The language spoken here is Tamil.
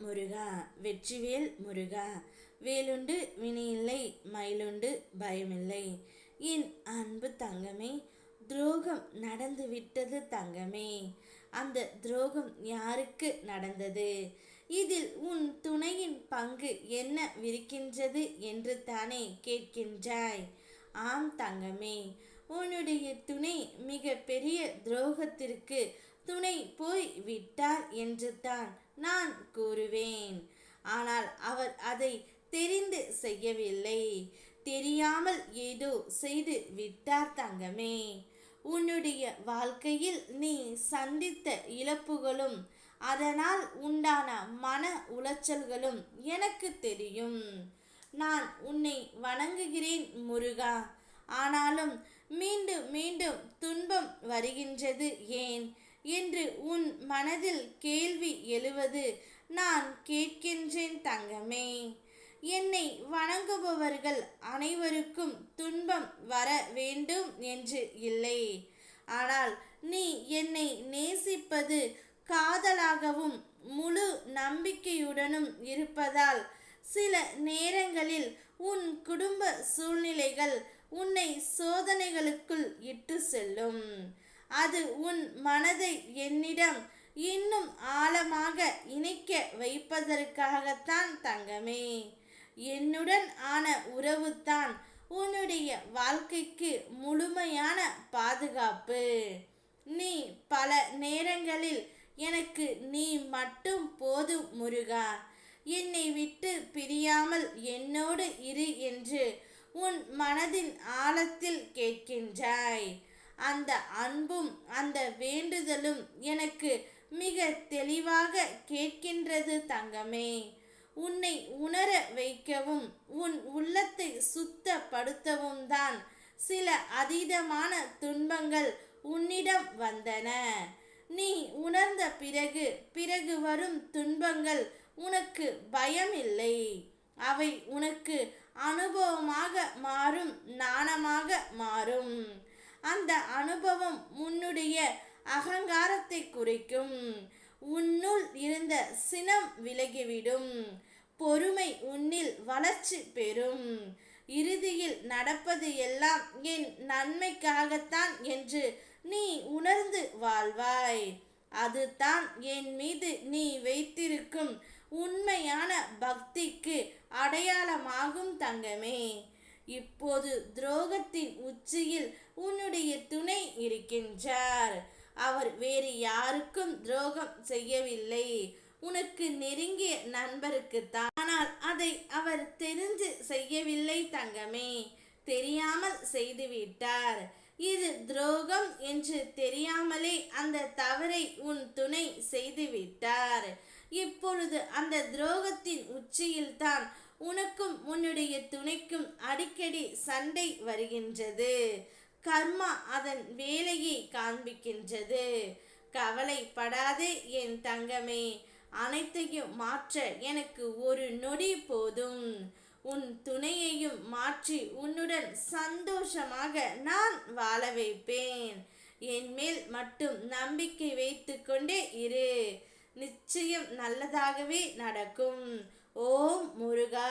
முருகா வெற்றிவேல் முருகா. வேலுண்டு வினையில்லை மயிலுண்டு பயமில்லை. என் அன்பு தங்கமே துரோகம் நடந்து விட்டது தங்கமே. அந்த துரோகம் யாருக்கு நடந்தது? இதில் உன் துணையின் பங்கு என்ன விரிக்கின்றது என்று தானே கேட்கின்றாய். ஆம் தங்கமே உன்னுடைய துணை மிக பெரிய துரோகத்திற்கு துணை போய் விட்டார் என்று தான் நான் கூறுவேன். ஆனால் அவர் அதை தெரிந்து செய்யவில்லை. தெரியாமல் ஏதோ செய்து விட்டார் தங்கமே. உன்னுடைய வாழ்க்கையில் நீ சந்தித்த இழப்புகளும் அதனால் உண்டான மன உளைச்சல்களும் எனக்கு தெரியும். நான் உன்னை வணங்குகிறேன் முருகா. ஆனாலும் மீண்டும் மீண்டும் துன்பம் வருகின்றது ஏன்? என்று உன் மனதில் கேள்வி எழுவது. நான் கேட்கின்றேன் தங்கமே. என்னை வணங்குபவர்கள் அனைவருக்கும் துன்பம் வர வேண்டும் என்று இல்லை. ஆனால் நீ என்னை நேசிப்பது காதலாகவும் முழு நம்பிக்கையுடனும் இருப்பதால் சில நேரங்களில் உன் குடும்ப சூழ்நிலைகள் உன்னை சோதனைகளுக்குள் இட்டு செல்லும். அது உன் மனதை என்னிடம் இன்னும் ஆழமாக இணைக்க வைப்பதற்காகத்தான் தங்கமே. என்னுடன் ஆன உறவுதான் உன்னுடைய வாழ்க்கைக்கு முழுமையான பாதுகாப்பு. நீ பல நேரங்களில் எனக்கு நீ மட்டும் போதும் முருகா. என்னை விட்டு பிரியாமல் என்னோடு இரு என்று உன் மனதின் ஆழத்தில் கேட்கின்றாய். அந்த அன்பும் அந்த வேண்டுதலும் எனக்கு மிக தெளிவாக கேட்கின்றது தங்கமே. உன்னை உணர வைக்கவும் உன் உள்ளத்தை சுத்தப்படுத்தவும் தான் சில அதீதமான துன்பங்கள் உன்னிடம் வந்தன. நீ உணர்ந்த பிறகு பிறகு வரும் துன்பங்கள் உனக்கு பயமில்லை. அவை உனக்கு அனுபவமாக மாறும் நாணமாக மாறும். அந்த அனுபவம் உன்னுடைய அகங்காரத்தை குறைக்கும். உன்னுள் இருந்த சினம் விலகிவிடும். பொறுமை உன்னில் வளர்ச்சி பெறும். இறுதியில் நடப்பது எல்லாம் என் நன்மைக்காகத்தான் என்று நீ உணர்ந்து வாழ்வாய். அதுதான் என் மீது நீ வைத்திருக்கும் உண்மையான பக்திக்கு அடையாளமாகும் தங்கமே. இப்போது துரோகத்தின் உச்சியில் உன்னுடைய துணை இருக்கின்றார். அவர் வேறு யாருக்கும் துரோகம் செய்யவில்லை. உனக்கு நெருங்கிய நண்பருக்கு ஆனால் அதை அவர் தெரிஞ்சு செய்யவில்லை தங்கமே. தெரியாமல் செய்துவிட்டார். இது துரோகம் என்று தெரியாமலே அந்த தவறை உன் துணை செய்துவிட்டார். இப்பொழுது அந்த துரோகத்தின் உச்சியில்தான் உனக்கும் உன்னுடைய துணைக்கும் அடிக்கடி சண்டை வருகின்றது. கர்மா அதன் வேலையை காண்பிக்கின்றது. கவலைப்படாதே என் தங்கமே அனைத்தையும் மாற்ற எனக்கு ஒரு நொடி போதும். உன் துணையையும் மாற்றி உன்னுடன் சந்தோஷமாக நான் வாழ வைப்பேன். என் மேல் மட்டும் நம்பிக்கை வைத்து கொண்டே இரு. நிச்சயம் நல்லதாகவே நடக்கும். ஓம் முருகா.